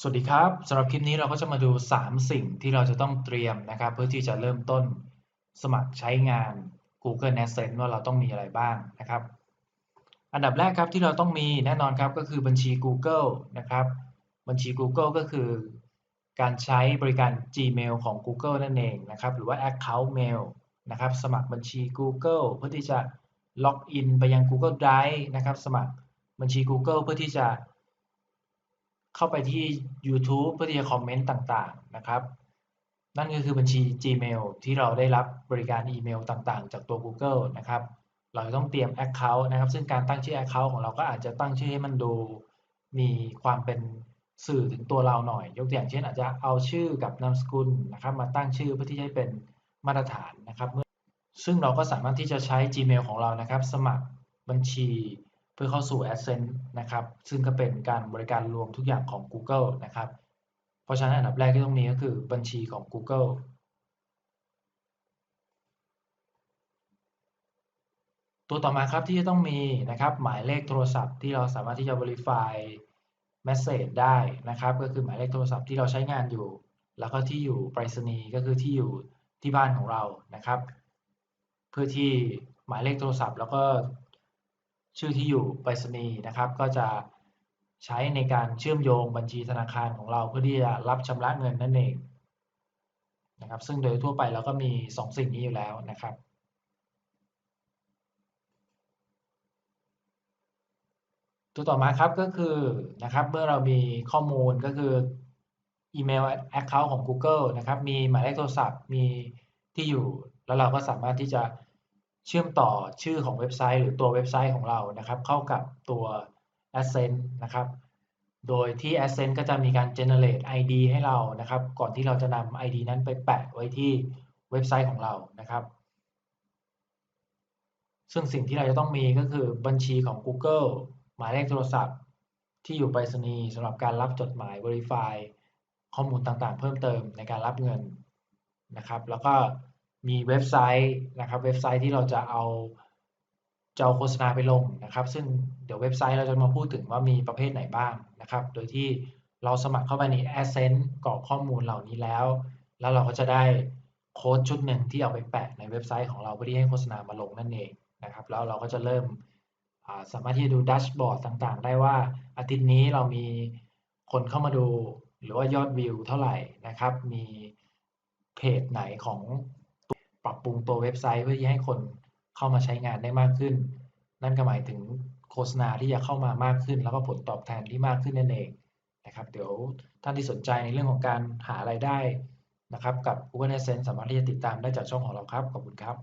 สวัสดีครับสำหรับคลิปนี้เราก็จะมาดู 3 สิ่งที่เราจะต้องเตรียมนะครับ เพื่อที่จะเริ่มต้นสมัครใช้งาน Google Adsense ว่าเราต้องมีอะไรบ้างนะครับ อันดับแรกครับที่เราต้องมีแน่นอนครับก็คือบัญชี Google นะครับ บัญชี Google ก็คือ การใช้บริการ Gmail ของ Google นั่นเองนะครับ หรือว่า Account Mail นะครับ สมัครบัญชี Google เพื่อที่จะล็อกอินไปยัง Google Drive นะครับ สมัครบัญชี Google เพื่อที่จะ เข้าไปที่ YouTube เพื่อที่จะคอมเมนต์ต่างๆนะครับ นั่นก็คือบัญชี Gmail ที่เราได้รับบริการอีเมลต่างๆ จากตัว Google นะครับ เราจะต้องเตรียม Account นะครับ ซึ่งการตั้งชื่อ Account ของเราก็อาจจะตั้งชื่อให้มันดูมีความเป็นสื่อถึงตัวเราหน่อย ยกตัวอย่างเช่น อาจจะเอาชื่อกับนามสกุลนะครับ มาตั้งชื่อเพื่อที่จะให้เป็นมาตรฐานนะครับ ซึ่งเราก็สามารถที่จะใช้ Gmail ของเรานะครับ สมัครบัญชี พื่อเข้าสู่ Adsense นะครับ ซึ่งก็เป็นการบริการรวมทุกอย่างของ Google นะครับ เพราะฉะนั้นอันดับแรกที่ต้องมีก็คือบัญชีของ Google ตัวต่อมาครับที่จะต้องมีนะครับ หมายเลขโทรศัพท์ที่เราสามารถที่จะ verify message ได้นะครับ ก็คือหมายเลขโทรศัพท์ที่เราใช้งานอยู่ แล้วก็ที่อยู่ไปรษณีย์ก็คือที่อยู่ที่บ้านของเรานะครับ เพื่อที่หมายเลขโทรศัพท์ แล้วก็ ชื่อที่อยู่ไปรษณีย์นะครับ ก็จะใช้ในการเชื่อมโยงบัญชีธนาคารของเราเพื่อที่จะรับชำระเงินนั่นเองนะครับ ซึ่งโดยทั่วไปเราก็มี 2สิ่งนี้อยู่แล้วนะครับตัวต่อมาครับก็คือนะครับเมื่อเรามีข้อมูลก็คืออีเมล Account ของ Google นะครับมีหมายเลขโทรศัพท์มีที่อยู่ แล้วเราก็สามารถที่จะ เชื่อมต่อชื่อของเว็บไซต์หรือตัวเว็บไซต์ของเรานะครับ เข้ากับตัว Adsense นะครับ โดยที่ Adsense ก็จะมีการ generate ID ให้เรานะครับ ก่อนที่เราจะนำ ID นั้นไปแปะไว้ที่เว็บไซต์ของเรานะครับ ซึ่งสิ่งที่เราจะต้องมีก็คือบัญชีของ Google หมายเลขโทรศัพท์ ที่อยู่ไปรษณีย์สำหรับการรับจดหมาย Verify ข้อมูลต่างๆ เพิ่มเติมในการรับเงินนะครับ แล้วก็ มีเว็บไซต์นะครับเว็บไซต์ที่เราจะเอาจะเอาโฆษณาไปลงนะครับ ซึ่งเดี๋ยวเว็บไซต์เราจะมาพูดถึงว่ามีประเภทไหนบ้างนะครับ โดยที่เราสมัครเข้าไปใน Adsense กรอกข้อมูลเหล่านี้แล้ว แล้วเราก็จะได้โค้ดชุดหนึ่งที่เอาไปแปะในเว็บไซต์ของเราเพื่อที่ให้โฆษณามาลงนั่นเองนะครับ แล้วเราก็จะเริ่มสามารถที่จะดูดัชบอร์ดต่างๆ ได้ว่าอาทิตย์นี้เรามีคนเข้ามาดู หรือว่ายอดวิวเท่าไหร่นะครับ มีเพจไหนของ ปรับปรุงตัวเว็บไซต์เพื่อที่ให้คนเข้ามาใช้งานได้มากขึ้น นั่นก็หมายถึงโฆษณาที่จะเข้ามามากขึ้น แล้วก็ผลตอบแทนที่มากขึ้นนั่นเองนะครับ เดี๋ยวท่านที่สนใจในเรื่องของการหาไรายได้นะครับกับ Google Adsense สามารถที่จะติดตามได้จากช่องของเราครับ ขอบคุณครับ